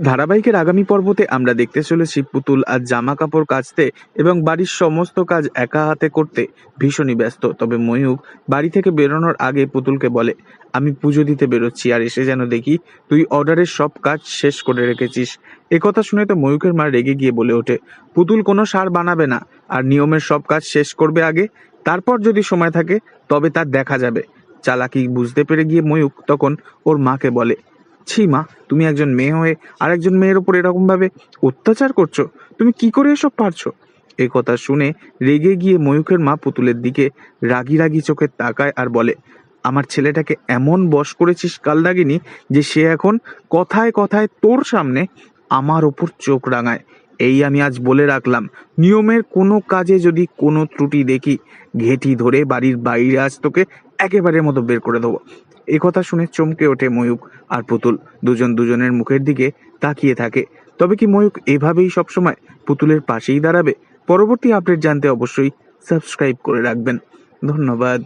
ধারাবাহিকের আগামী পর্বতে আমরা দেখতে চলেছি পুতুল আর জামা কাপড় কাচতে এবং বাড়ির সমস্ত কাজ একা হাতে করতে ভীষণই ব্যস্ত। তবে ময়ূক বাড়ি থেকে বেরোনোর আগে পুতুলকে বলে, আমি পুজো দিতে বেরোচ্ছি আর এসে যেন দেখি তুই অর্ডারের সব কাজ শেষ করে রেখেছিস। একথা শুনে তো ময়ূকের মা রেগে গিয়ে বলে ওঠে, পুতুল কোনো সার বানাবে না আর নিয়মের সব কাজ শেষ করবে আগে। তারপর যদি সময় থাকে তবে তার দেখা যাবে। চালাকি বুঝতে পেরে গিয়ে ময়ূক তখন ওর মাকে বলে ছি মা, তুমি একজন মেয়ে হয়ে আর একজন মেয়ের ওপর এরকমভাবে অত্যাচার করছ? তুমি কি করে এসব পারছ? এই কথা শুনে রেগে গিয়ে ময়ূখের মা পুতুলের দিকে রাগি রাগি চোখে তাকায় আর বলে, আমার ছেলেটাকে এমন বশ করেছিস কালদাগিনী যে সে এখন কথায় কথায় তোর সামনে আমার ওপর চোখ রাঙায়। এই আমি আজ বলে রাখলাম, নিয়মের কোনো কাজে যদি কোনো ত্রুটি দেখি, ঘেঁটি ধরে বাড়ির বাইরে আজ তোকে একেবারে মতো বের করে দেবো। এ কথা শুনে চমকে ওঠে ময়ূক আর পুতুল। দুজন দুজনের মুখের দিকে তাকিয়ে থাকে। তবে কি ময়ূক এভাবেই সবসময় পুতুলের পাশেই দাঁড়াবে? পরবর্তী আপডেট জানতে অবশ্যই সাবস্ক্রাইব করে রাখবেন। ধন্যবাদ।